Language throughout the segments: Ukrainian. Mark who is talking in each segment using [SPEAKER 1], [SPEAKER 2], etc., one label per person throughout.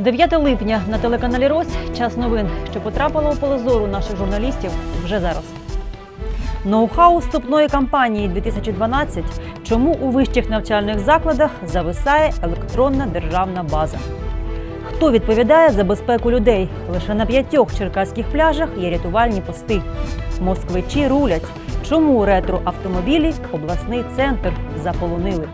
[SPEAKER 1] 9 липня на телеканалі Рось час новин, що потрапило у поле зору наших журналістів вже зараз. Ноу-хау вступної кампанії 2012. Чому у вищих навчальних закладах зависає електронна державна база? Хто відповідає за безпеку людей? Лише на п'ятьох черкаських пляжах є рятувальні пости. Москвичі рулять. Чому ретро-автомобілі обласний центр заполонили?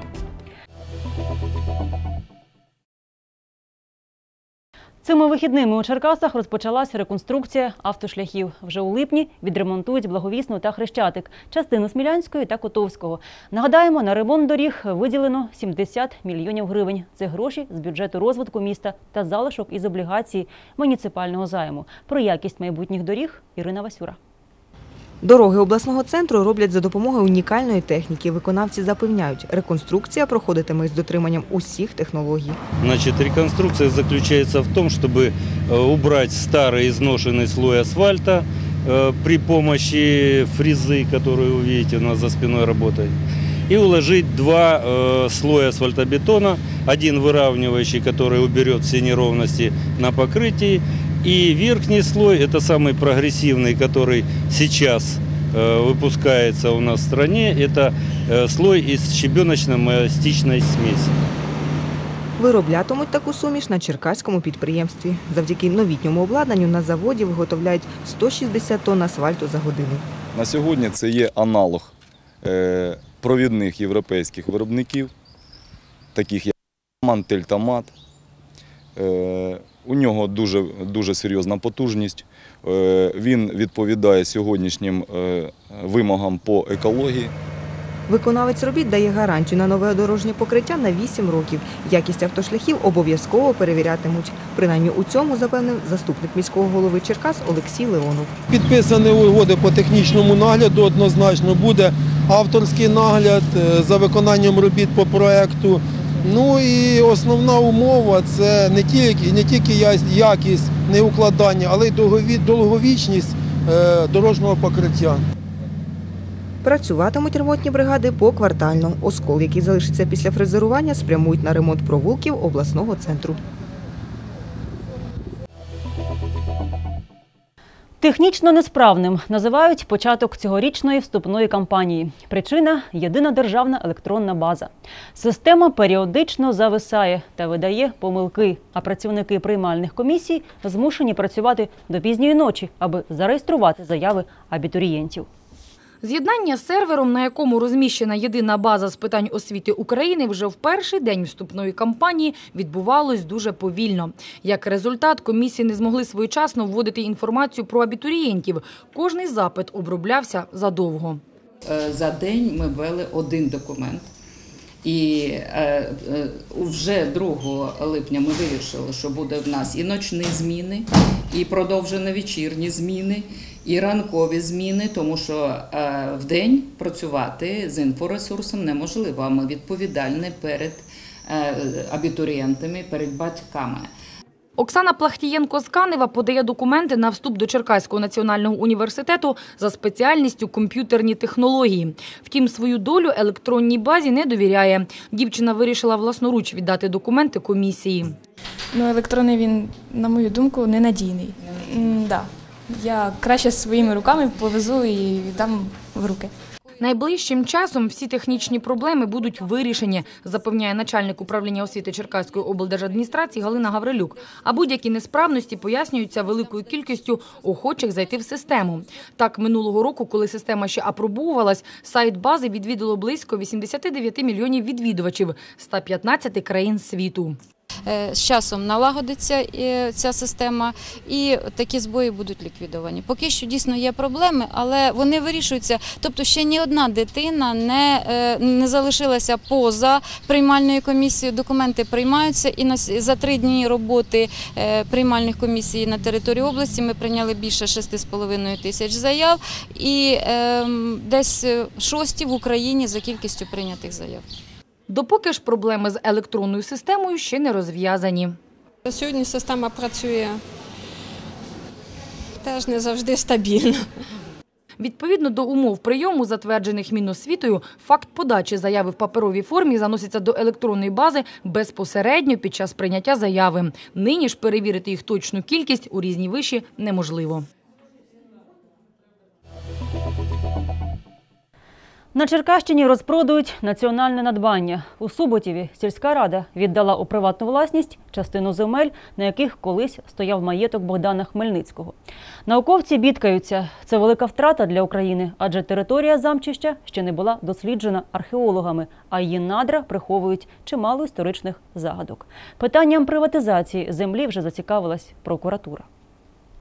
[SPEAKER 1] Цими вихідними у Черкасах розпочалась реконструкція автошляхів. Вже у липні відремонтують благовісну та хрещатик, частину Смілянської та Котовського. Нагадаємо, на ремонт доріг виділено 70 мільйонів гривень. Це гроші з бюджету розвитку міста та залишок із облігації муніципального займу. Про якість майбутніх доріг Ірина Васюра.
[SPEAKER 2] Дороги обласного центру роблять за допомогою унікальної техніки. Виконавці запевняють, реконструкція проходитиме з дотриманням усіх технологій.
[SPEAKER 3] Значит, реконструкция заключается в том, чтобы э, убрать старый изношенный слой асфальта э, при помощи фрезы, которую вы видите у нас за спиной работает, и уложить два э, слоя асфальтобетона, один выравнивающий, который уберет все неровности на покрытии, и верхний слой, это самый прогрессивный, который сейчас э, выпускается у нас в стране, это э, слой из щебеночно-мастичной смеси.
[SPEAKER 2] Вироблятимуть таку суміш на черкаському підприємстві. Завдяки новітньому обладнанню на заводі виготовляють 160 тонн асфальту за годину.
[SPEAKER 4] На сьогодні це є аналог е, провідних європейських виробників, таких як Мантель Томат. Е, у нього дуже, дуже серйозна потужність. Е, Він відповідає сьогоднішнім е, вимогам по екології.
[SPEAKER 2] Виконавець робіт дає гарантію на нове дорожнє покриття на 8 років. Якість автошляхів обов'язково перевірятимуть. Принаймні у цьому запевнив заступник міського голови Черкас Олексій Леонов.
[SPEAKER 5] Підписані угоди по технічному нагляду однозначно буде авторський нагляд е, за виконанням робіт по проекту. Ну і основна умова це не тільки, не тільки якість, не укладання, але й довговічність е, дорожнього покриття.
[SPEAKER 2] Працюватимуть ремонтні бригади поквартально. Оскол, який залишиться після фрезерування, спрямують на ремонт провулків обласного центру.
[SPEAKER 1] Технічно несправним називають початок цьогорічної вступної кампанії. Причина єдина державна електронна база. Система періодично зависає та видає помилки, а працівники приймальних комісій змушені працювати до пізньої ночі, аби зареєструвати заяви абітурієнтів.
[SPEAKER 6] З'єднання з сервером, на якому розміщена єдина база з питань освіти України, вже в перший день вступної кампанії відбувалось дуже повільно. Як результат, комісії не змогли своєчасно вводити інформацію про абітурієнтів. Кожний запит оброблявся задовго.
[SPEAKER 7] Е, За день ми ввели один документ. І е, е, вже 2 липня ми вирішили, що буде в нас і ночні зміни, і продовжені вечірні зміни, і ранкові зміни, тому що е, в день працювати з інфоресурсом неможливо. А ми відповідальні перед е, абітурієнтами, перед батьками.
[SPEAKER 6] Оксана Плахтієнко з Канева подає документи на вступ до Черкаського національного університету за спеціальністю комп'ютерні технології. Втім, свою долю електронній базі не довіряє. Дівчина вирішила власноруч віддати документи комісії.
[SPEAKER 8] Ну, електронний він, на мою думку, ненадійний. Да. Я краще своїми руками повезу і віддам в руки.
[SPEAKER 6] Найближчим часом всі технічні проблеми будуть вирішені, запевняє начальник управління освіти Черкаської облдержадміністрації Галина Гаврилюк. А будь-які несправності пояснюються великою кількістю охочих зайти в систему. Так, минулого року, коли система ще апробовувалась, сайт бази відвідало близько 89 мільйонів відвідувачів 115 країн світу.
[SPEAKER 9] Е, З часом налагодиться е, ця система, і такі збої будуть ліквідовані. Поки що дійсно є проблеми, але вони вирішуються. Тобто, ще ні одна дитина не, е, не залишилася поза приймальною комісією. Документи приймаються, і на за три дні роботи приймальних комісій на території області ми прийняли більше 6,5 тисяч заяв, і ем, десь шості в Україні за кількістю прийнятих заяв.
[SPEAKER 6] Допоки ж проблеми з електронною системою ще не розв'язані.
[SPEAKER 10] Сьогодні система працює теж не завжди стабільно.
[SPEAKER 6] Відповідно до умов прийому, затверджених Міносвітою, факт подачі заяви в паперовій формі заноситься до електронної бази безпосередньо під час прийняття заяви. Нині ж перевірити їх точну кількість у різні виші неможливо.
[SPEAKER 1] На Черкащині розпродають національне надбання. У Суботіві сільська рада віддала у приватну власність частину земель, на яких колись стояв маєток Богдана Хмельницького. Науковці бідкаються. Це велика втрата для України, адже територія замчища ще не була досліджена археологами, а її надра приховують чимало історичних загадок. Питанням приватизації землі вже зацікавилась прокуратура.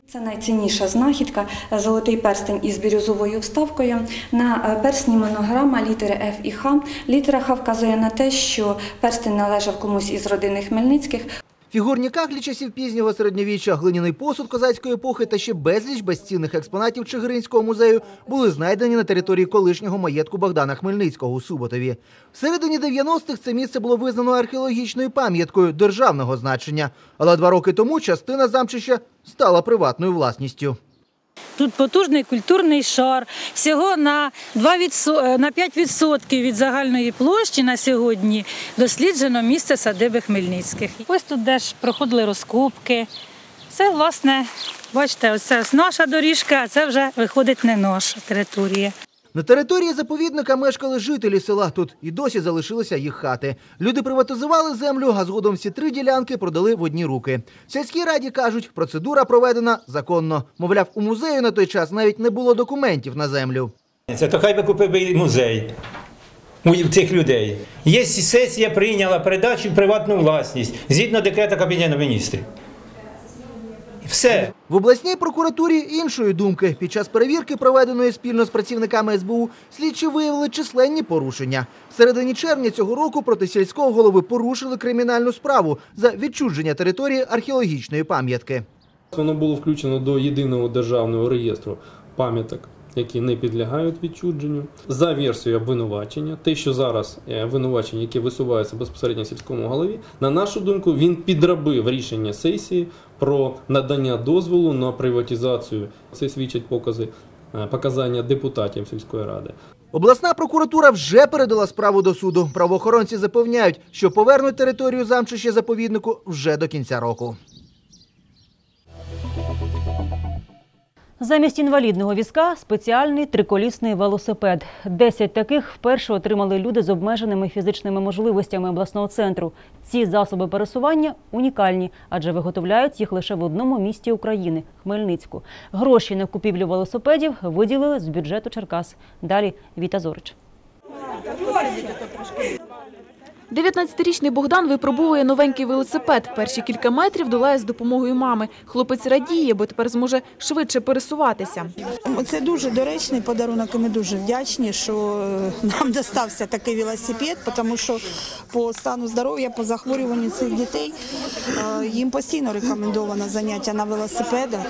[SPEAKER 10] Це найцінніша знахідка – золотий перстень із бірюзовою вставкою. На е, персні монограма літери Ф і Х. Літера Х вказує на те, що перстень належав комусь із родини Хмельницьких.
[SPEAKER 11] Фігурні кахлі часів пізнього середньовіччя, глиняний посуд козацької епохи та ще безліч безцінних експонатів Чигиринського музею були знайдені на території колишнього маєтку Богдана Хмельницького у Суботові. В середині 90-х це місце було визнано археологічною пам'яткою державного значення, але два роки тому частина замчища стала приватною власністю.
[SPEAKER 12] Тут потужний культурний шар. Всього на 2 на 5% від загальної площі на сьогодні досліджено місце садиби Хмельницьких. Ось тут де ж проходили розкопки. Це, власне, бачите, ось наша доріжка, а це вже виходить не наша територія.
[SPEAKER 11] На території заповідника мешкали жителі села. Тут і досі залишилися їх хати. Люди приватизували землю, а згодом всі три ділянки продали в одні руки. В сільській раді кажуть, процедура проведена законно. Мовляв, у музею на той час навіть не було документів на землю.
[SPEAKER 13] Це то хай би купив музей у цих людей. Є сесія прийняла передачу приватну власність згідно декрета Кабінету міністрів. Все.
[SPEAKER 11] В обласній прокуратурі іншої думки. Під час перевірки, проведеної спільно з працівниками СБУ, слідчі виявили численні порушення. В середині червня цього року проти сільського голови порушили кримінальну справу за відчуження території археологічної пам'ятки.
[SPEAKER 14] Воно було включено до єдиного державного реєстру пам'яток, які не підлягають відчудженню. За версією обвинувачення, те, що зараз е, обвинувачення, яке висувається безпосередньо сільському голові, на нашу думку, він підробив рішення сесії про надання дозволу на приватизацію. Це свідчать покази е, показання депутатів сільської ради.
[SPEAKER 11] Обласна прокуратура вже передала справу до суду. Правоохоронці запевняють, що повернуть територію замчища заповіднику вже до кінця року.
[SPEAKER 1] Замість інвалідного візка спеціальний триколісний велосипед. Десять таких вперше отримали люди з обмеженими фізичними можливостями обласного центру. Ці засоби пересування унікальні, адже виготовляють їх лише в одному місті України Хмельницьку. Гроші на купівлю велосипедів виділили з бюджету Черкас. Далі Віта Зорич.
[SPEAKER 15] 19-річний Богдан випробовує новенький велосипед. Перші кілька метрів долає з допомогою мами. Хлопець радіє, бо тепер зможе швидше пересуватися.
[SPEAKER 16] Це дуже доречний подарунок, і ми дуже вдячні, що е, нам достався такий велосипед, тому що по стану здоров'я, по захворюванню цих дітей е, їм постійно рекомендовано заняття на велосипедах.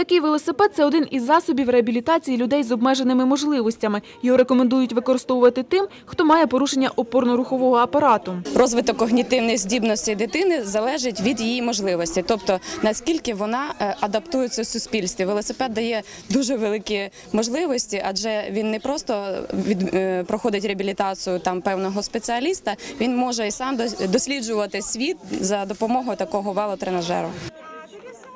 [SPEAKER 15] Такий велосипед – це один із засобів реабілітації людей з обмеженими можливостями. Його рекомендують використовувати тим, хто має порушення опорно-рухового апарату.
[SPEAKER 17] Розвиток когнітивних здібностей дитини залежить від її можливості, тобто наскільки вона е, адаптується в суспільстві. Велосипед дає дуже великі можливості, адже він не просто від, е, проходить реабілітацію там певного спеціаліста, він може і сам дос- досліджувати світ за допомогою такого велотренажеру.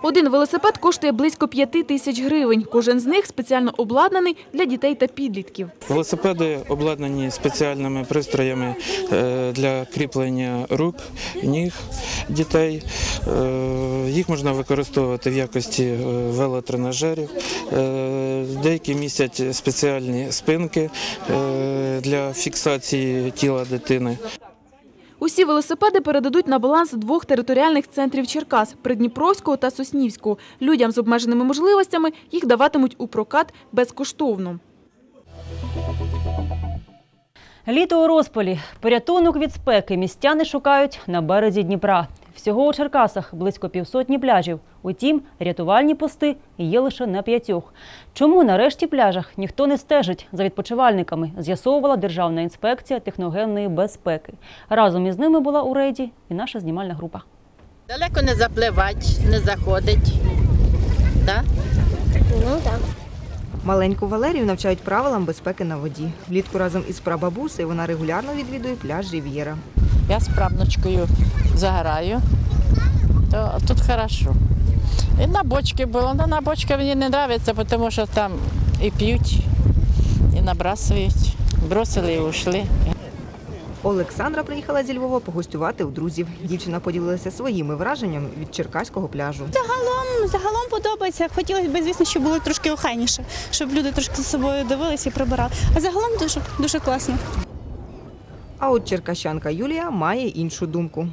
[SPEAKER 15] Один велосипед коштує близько 5 тисяч гривень. Кожен з них спеціально обладнаний для дітей та підлітків.
[SPEAKER 18] Велосипеди обладнані спеціальними пристроями е, для кріплення рук, ніг дітей. Е, Їх можна використовувати в якості е, велотренажерів. Деякі містять спеціальні спинки для фіксації тіла дитини.
[SPEAKER 15] Усі велосипеди передадуть на баланс двох територіальних центрів Черкас – Придніпровського та Соснівського. Людям з обмеженими можливостями їх даватимуть у прокат безкоштовно.
[SPEAKER 1] Літо у розпалі. Порятунок від спеки містяни шукають на березі Дніпра. Всього у Черкасах близько півсотні пляжів. Утім, рятувальні пости є лише на п'ятьох. Чому на решті пляжах ніхто не стежить за відпочивальниками, з'ясовувала Державна інспекція техногенної безпеки. Разом із ними була у рейді і наша знімальна група.
[SPEAKER 19] Далеко не запливать, не заходить. Да?
[SPEAKER 20] Ну так.
[SPEAKER 2] Маленьку Валерію навчають правилам безпеки на воді. Влітку разом із прабабусею вона регулярно відвідує пляж Рів'єра.
[SPEAKER 19] Я з правнучкою загораю, то тут хорошо. І на бочці було, але на бочці мені не подобається, тому що там і п'ють, і набрасують. Бросили і ушли.
[SPEAKER 2] Олександра приїхала зі Львова погостювати у друзів. Дівчина поділилася своїми враженнями від черкаського пляжу.
[SPEAKER 20] Загалом, загалом подобається. Хотілося б, звісно, щоб було трошки охайніше, щоб люди трошки за собою дивилися і прибирали. А загалом дуже, дуже класно.
[SPEAKER 2] А от черкащанка Юлія має іншу думку.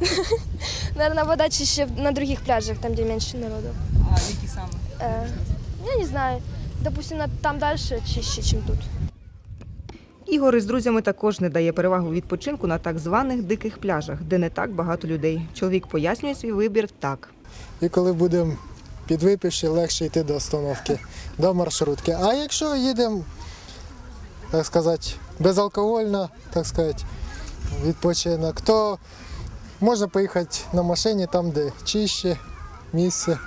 [SPEAKER 21] Наверное, вода чище на других пляжах, там, где меньше народу.
[SPEAKER 22] А які саме?
[SPEAKER 21] Э, я не знаю. Допустим, на- там дальше чище, чем тут.
[SPEAKER 2] Ігор із друзями також не дає перевагу відпочинку на так званих диких пляжах, де не так багато людей. Чоловік пояснює свій вибір так.
[SPEAKER 23] І коли будемо підвипивши, легше йти до остановки, до маршрутки. А якщо їдемо, так сказати, безалкогольно, так сказати, відпочинок, то можна поїхати на машині там, де чище місце.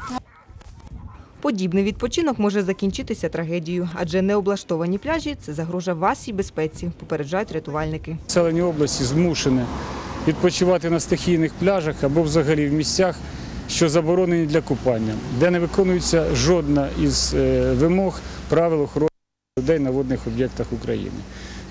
[SPEAKER 2] Подібний відпочинок може закінчитися трагедією, адже необлаштовані пляжі це загрожа вашій безпеці, попереджають рятувальники.
[SPEAKER 24] Населення області змушене відпочивати на стихійних пляжах або взагалі в місцях, що заборонені для купання, де не виконується жодна із е, вимог правил охорони людей на водних об'єктах України.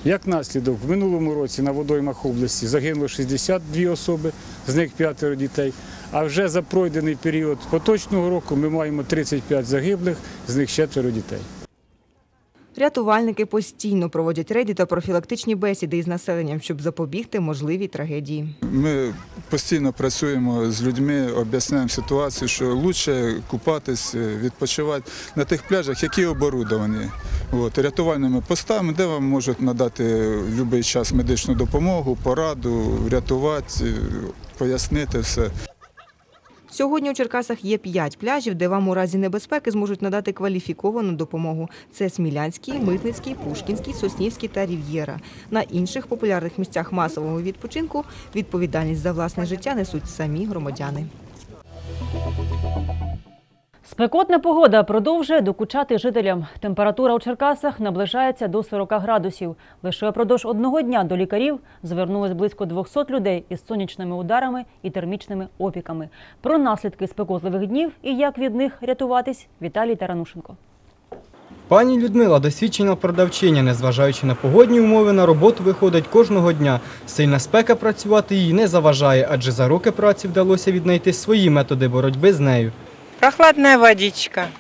[SPEAKER 24] Як наслідок, в минулому році на водоймах області загинуло 62 особи, з них п'ятеро дітей. А вже за пройдений період поточного року ми маємо 35 загиблих, з них четверо дітей.
[SPEAKER 2] Рятувальники постійно проводять рейди та профілактичні бесіди із населенням, щоб запобігти можливій трагедії.
[SPEAKER 25] Ми постійно працюємо з людьми, об'ясняємо ситуацію, що краще купатись, відпочивати на тих пляжах, які оборудовані. От, рятувальними постами, де вам можуть надати в будь-який час медичну допомогу, пораду, врятувати, пояснити все.
[SPEAKER 2] Сьогодні у Черкасах є п'ять пляжів, де вам у разі небезпеки зможуть надати кваліфіковану допомогу. Це Смілянський, Митницький, Пушкінський, Соснівський та Рів'єра. На інших популярних місцях масового відпочинку відповідальність за власне життя несуть самі громадяни.
[SPEAKER 1] Спекотна погода продовжує докучати жителям. Температура у Черкасах наближається до 40 градусів. Лише впродовж одного дня до лікарів звернулось близько 200 людей із сонячними ударами і термічними опіками. Про наслідки спекотливих днів і як від них рятуватись Віталій Таранушенко.
[SPEAKER 26] Пані Людмила, досвідчена продавчиня, незважаючи на погодні умови, на роботу виходить кожного дня. Сильна спека працювати їй не заважає, адже за роки праці вдалося віднайти свої методи боротьби з нею.
[SPEAKER 27] Прохладная водичка,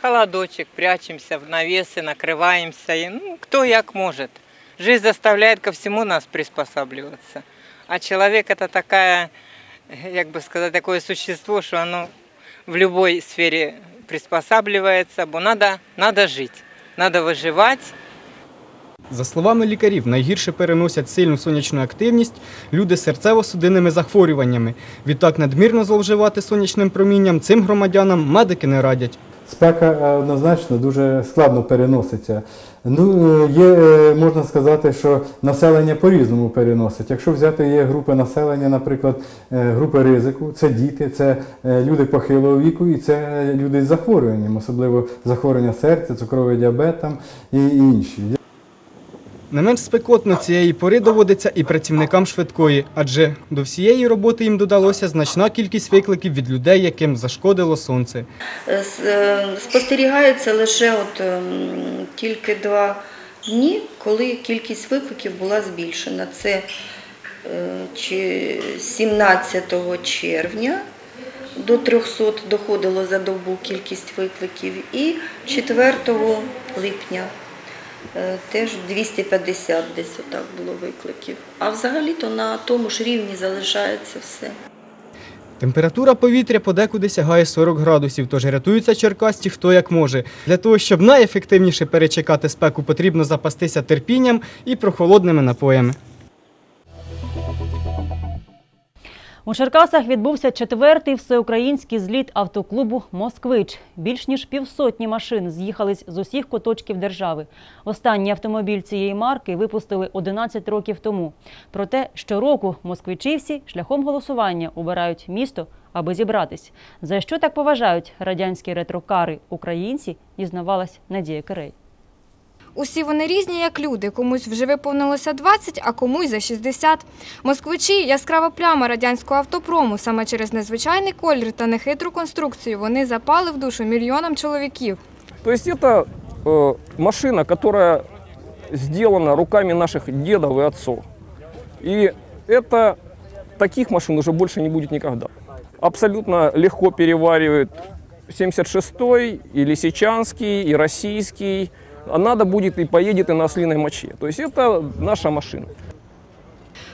[SPEAKER 27] холодочек, прячемся в навесы, накрываемся. И, ну, кто як может. Жизнь заставляет ко всему нас приспосабливаться. А человек это такая, як бы сказать, такое существо, что оно в любой сфере приспосабливается, бо надо, надо жить, надо выживать.
[SPEAKER 26] За словами лікарів, найгірше переносять сильну сонячну активність люди з серцево-судинними захворюваннями. Відтак надмірно зловживати сонячним промінням цим громадянам медики не радять.
[SPEAKER 28] Спека е, однозначно дуже складно переноситься. Ну, е, є, е, можна сказати, що населення по-різному переносить. Якщо взяти є групи населення, наприклад, групи ризику, це діти, це люди похилого віку і це люди з захворюванням, особливо захворювання серця, цукровий діабет там, і інші.
[SPEAKER 26] Не менш спекотно цієї пори доводиться і працівникам швидкої, адже до всієї роботи їм додалося значна кількість викликів від людей, яким зашкодило сонце.
[SPEAKER 29] Е, Спостерігається лише от ем, тільки два дні, коли кількість викликів була збільшена. Це е, 17 червня до 300 доходило за добу кількість викликів, і 4 липня е, теж 250 десь отак було викликів. А взагалі-то на тому ж рівні залишається все.
[SPEAKER 26] Температура повітря подекуди сягає 40 градусів, тож рятуються черкасті хто як може. Для того, щоб найефективніше перечекати спеку, потрібно запастися терпінням і прохолодними напоями.
[SPEAKER 1] У Черкасах відбувся четвертий всеукраїнський зліт автоклубу Москвич. Більш ніж півсотні машин з'їхались з усіх куточків держави. Останній автомобіль цієї марки випустили 11 років тому. Проте щороку москвичівці шляхом голосування обирають місто, аби зібратись. За що так поважають радянські ретрокари українці, дізнавалась Надія Кирей.
[SPEAKER 30] Усі вони різні, як люди. Комусь вже виповнилося 20, а комусь за 60. Москвичі – яскрава пляма радянського автопрому. Саме через незвичайний колір та нехитру конструкцію вони запали в душу мільйонам чоловіків.
[SPEAKER 31] То есть это э, машина, которая сделана руками наших дедов и отцов. И это таких машин уже больше не будет никогда. Абсолютно легко переваривает 76-й, и Лисичанский, и Российский. А надо будет и поедет и на ослиной моче. То есть это наша машина.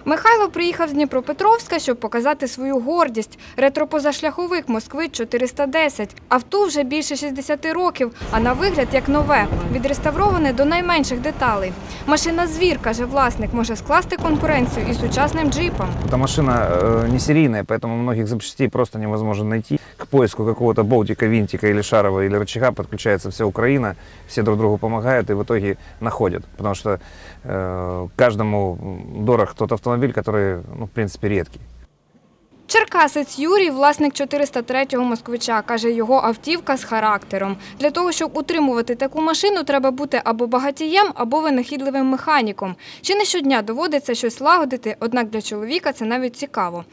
[SPEAKER 30] Михайло приїхав з Дніпропетровська, щоб показати свою гордість. Ретропозашляховик «Москвич 410». Авто вже більше 60 років, а на вигляд як нове. Відреставроване до найменших деталей. Машина «Звір», каже власник, може скласти конкуренцію із сучасним джипом.
[SPEAKER 32] Эта машина э, не серийная, поэтому многих запчастей просто невозможно найти. К поиску какого-то болтика, винтика или шарова или рычага подключается вся Украина, все друг другу помогают и в итоге находят. Потому что э, каждому дорог тот автомобиль, который, ну, в принципе, редкий.
[SPEAKER 30] Черкасець Юрій, власник 403-го москвича, каже, його автівка з характером. Для того, щоб утримувати таку машину, треба бути або багатієм, або винахідливим механіком. Чи не щодня доводиться щось лагодити, однак для чоловіка це навіть цікаво.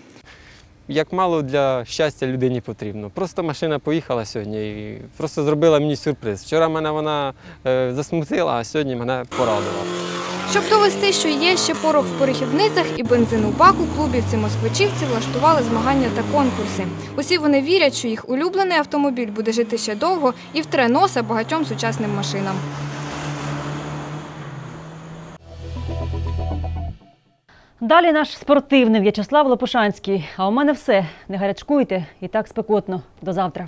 [SPEAKER 33] як мало для щастя людині потрібно. Просто машина поїхала сьогодні і просто зробила мені сюрприз. Вчора мене вона е, засмутила, а сьогодні мене порадувала.
[SPEAKER 30] Щоб довести, що є ще порох в порохівницях і бензин у баку, клубівці москвичівці влаштували змагання та конкурси. Усі вони вірять, що їх улюблений автомобіль буде жити ще довго і втре носа багатьом сучасним машинам.
[SPEAKER 1] Далі наш спортивний В'ячеслав Лопушанський. А у мене все. Не гарячкуйте і так спекотно. До завтра.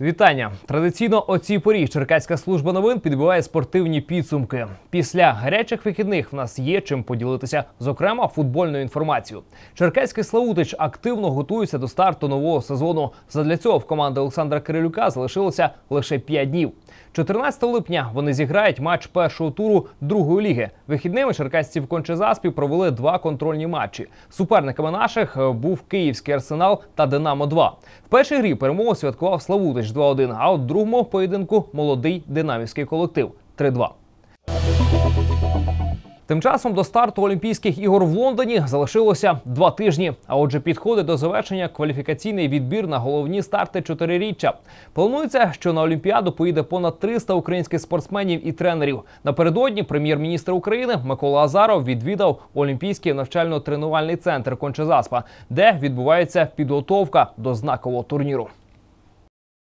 [SPEAKER 34] Вітання! Традиційно о цій порі Черкаська служба новин підбиває спортивні підсумки. Після гарячих вихідних в нас є чим поділитися, зокрема футбольною інформацією. Черкаський Славутич активно готується до старту нового сезону. Задля цього в команди Олександра Кирилюка залишилося лише 5 днів. 14 липня вони зіграють матч першого туру другої ліги. Вихідними черкасці в Кончезаспі провели два контрольні матчі. Суперниками наших е, був Київський арсенал та Динамо 2 В першій грі перемогу святкував Славутич 2-1, а от другому поєдинку молодий динамівський колектив 3-2. Тим часом до старту Олімпійських ігор в Лондоні залишилося два тижні. А отже, підходить до завершення кваліфікаційний відбір на головні старти чотириріччя. Планується, що на Олімпіаду поїде понад 300 українських спортсменів і тренерів. Напередодні прем'єр-міністр України Микола Азаров відвідав Олімпійський навчально-тренувальний центр Кончезаспа, де відбувається підготовка до знакового турніру.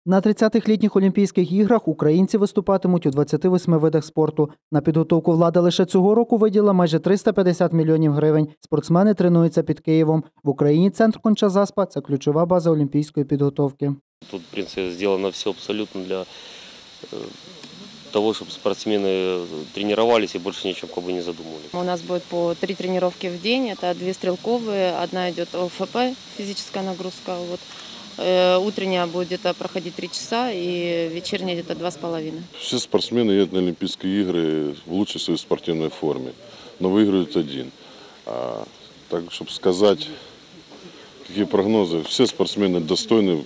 [SPEAKER 35] На 30-х літніх Олімпійських іграх українці виступатимуть у 28 видах спорту. На підготовку влада лише цього року виділа майже 350 мільйонів гривень. Спортсмени тренуються під Києвом. В Україні центр Кончазаспа це ключова база олімпійської підготовки.
[SPEAKER 36] Тут, в принципе, сделано все абсолютно для э, того, чтобы спортсмены тренировались и больше ни о чем как бы не задумывались.
[SPEAKER 37] У нас будет по три тренировки в день. Это две стрелковые, одна идет ОФП, физическая нагрузка. Вот. Э, Утренняя будет где-то проходить три часа и вечерняя где-то два с половиной.
[SPEAKER 22] Все спортсмены едут на Олимпийские игры в лучшей своей спортивной форме, но выигрывают один. А, так, чтобы сказать, какие прогнозы, все спортсмены достойны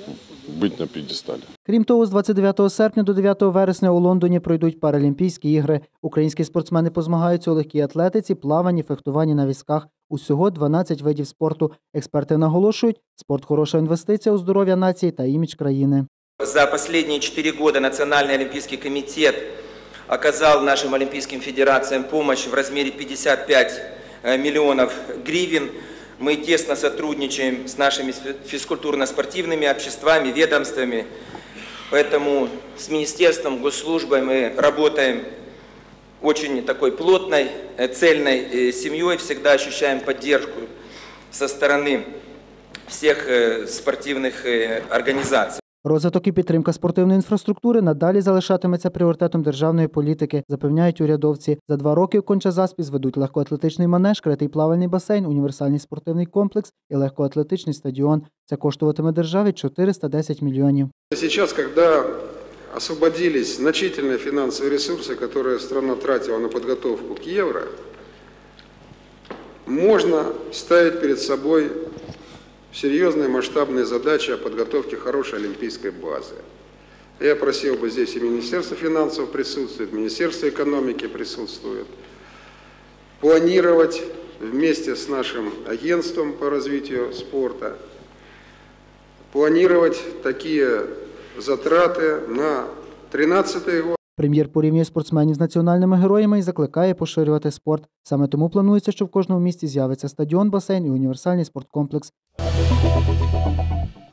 [SPEAKER 22] быть на пьедестале.
[SPEAKER 35] Крім того, з 29 серпня до 9 вересня у Лондоні пройдуть Паралімпійські ігри. Українські спортсмени позмагаються у легкій атлетиці, плаванні, фехтуванні на візках. Усього 12 видів спорту. Експерти наголошують, спорт хороша інвестиція у здоров'я нації та імідж країни.
[SPEAKER 38] За последние четыре года Национальный олимпийский комитет оказал нашим олимпийским федерациям помощь в размере 55 э, миллионов гривен. Мы тесно сотрудничаем с нашими физкультурно-спортивными обществами, ведомствами. Поэтому с министерством, госслужбой мы работаем очень такой плотной, э, цельной э, семьей, всегда ощущаем поддержку со стороны всех э, спортивных организаций.
[SPEAKER 35] Розвиток і підтримка спортивної інфраструктури надалі залишатиметься пріоритетом державної політики, запевняють урядовці. За два роки в Кончазаспі зведуть легкоатлетичний манеж, критий плавальний басейн, універсальний спортивний комплекс і легкоатлетичний стадіон. Це коштуватиме державі 410 мільйонів.
[SPEAKER 39] Сейчас, когда освободились значительные финансовые ресурсы, которые страна тратила на подготовку к евро, можно ставить перед собой серьезные масштабные задачи о подготовке хорошей олимпийской базы. Я просил бы здесь и Министерство финансов присутствует, Министерство экономики присутствует. Планировать вместе с нашим агентством по развитию спорта, планировать такие затраты на 2013 год.
[SPEAKER 35] Прем'єр порівнює спортсменів з національними героями і закликає поширювати спорт. Саме тому планується, що в кожному місті з'явиться стадіон, басейн і універсальний спорткомплекс.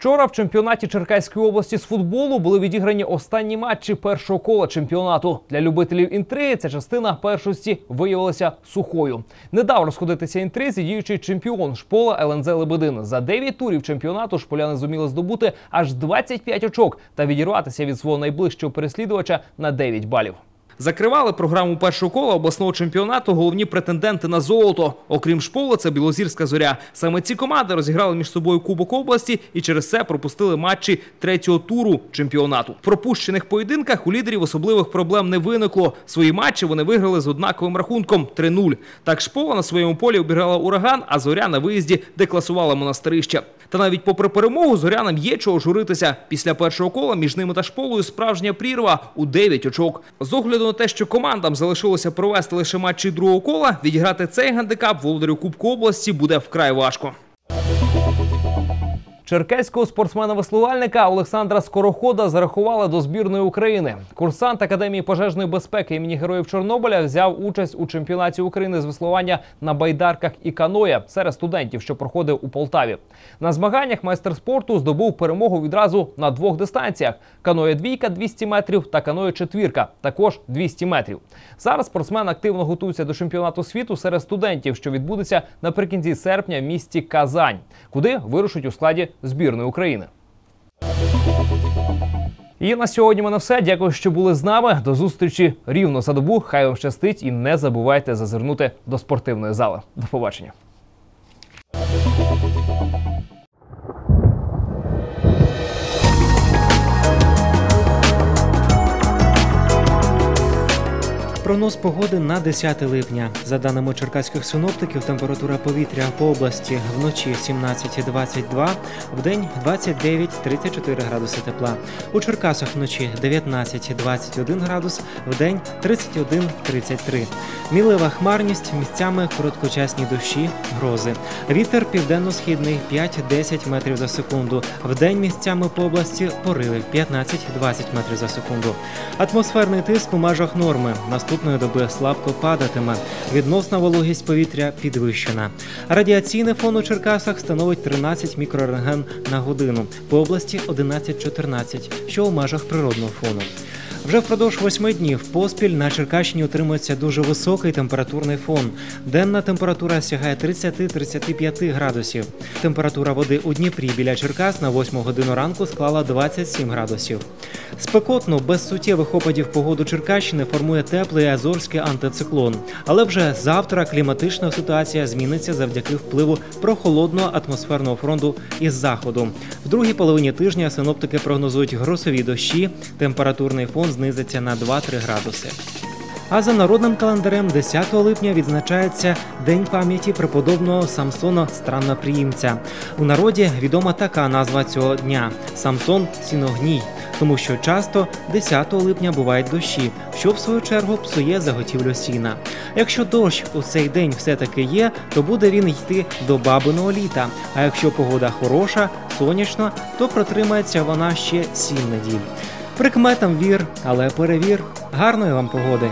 [SPEAKER 34] Вчора в чемпіонаті Черкаської області з футболу були відіграні останні матчі першого кола чемпіонату. Для любителів інтриги ця частина першості виявилася сухою. Не дав розходитися інтризі діючий чемпіон шпола ЛНЗ Лебедин. За 9 турів чемпіонату шполяни зуміли здобути аж 25 очок та відірватися від свого найближчого переслідувача на 9 балів. Закривали програму першого кола обласного чемпіонату головні претенденти на золото. Окрім шполи, це Білозірська зоря. Саме ці команди розіграли між собою Кубок області і через це пропустили матчі третього туру чемпіонату. В пропущених поєдинках у лідерів особливих проблем не виникло. Свої матчі вони виграли з однаковим рахунком 3-0. Так шпола на своєму полі обіграла ураган, а зоря на виїзді декласувала монастирище. Та навіть попри перемогу зорянам є чого журитися. Після першого кола між ними та шполою справжня прірва у 9 очок. З огляду на те, що командам залишилося провести лише матчі другого кола, відіграти цей гандикап володарю Кубку області буде вкрай важко. Черкеського спортсмена-веслувальника Олександра Скорохода зарахували до збірної України. Курсант Академії пожежної безпеки імені Героїв Чорнобиля взяв участь у чемпіонаті України з веслування на байдарках і каноє серед студентів, що проходив у Полтаві. На змаганнях майстер спорту здобув перемогу відразу на двох дистанціях: каноє двійка 200 метрів та каноє четвірка, також 200 метрів. Зараз спортсмен активно готується до чемпіонату світу серед студентів, що відбудеться наприкінці серпня в місті Казань, куди вирушить у складі збірної України. І на сьогодні мене все. Дякую, що були з нами. До зустрічі рівно за добу. Хай вам щастить і не забувайте зазирнути до спортивної зали. До побачення.
[SPEAKER 40] Прогноз погоди на 10 липня. За даними черкаських синоптиків, температура повітря по області вночі 17-22, вдень 29-34 градуси тепла. У Черкасах вночі 19-21 градус, вдень 31-33. Мілива хмарність, місцями короткочасні дощі, грози. Вітер південно-східний 5-10 метрів за секунду. Вдень місцями по області пориви 15-20 метрів за секунду. Атмосферний тиск у межах норми. Наступної доби слабко падатиме. Відносна вологість повітря підвищена. Радіаційний фон у Черкасах становить 13 мікрорентген на годину. По області 11-14, що у межах природного фону. Вже впродовж восьми днів поспіль на Черкащині утримується дуже високий температурний фон. Денна температура сягає 30-35 градусів. Температура води у Дніпрі біля Черкас на 8 годину ранку склала 27 градусів. Спекотно, без суттєвих опадів погоду Черкащини формує теплий азорський антициклон. Але вже завтра кліматична ситуація зміниться завдяки впливу прохолодного атмосферного фронту із заходу. В другій половині тижня синоптики прогнозують грозові дощі, температурний фон знизиться на 2-3 градуси. А за народним календарем 10 липня відзначається День пам'яті преподобного Самсона Странноприємця. У народі відома така назва цього дня Самсон Сіногній, тому що часто 10 липня бувають дощі, що в свою чергу псує заготівлю сіна. Якщо дощ у цей день все-таки є, то буде він йти до бабиного літа. А якщо погода хороша, сонячна, то протримається вона ще сім неділь. Прикметам вір, але перевір. Гарної вам погоди!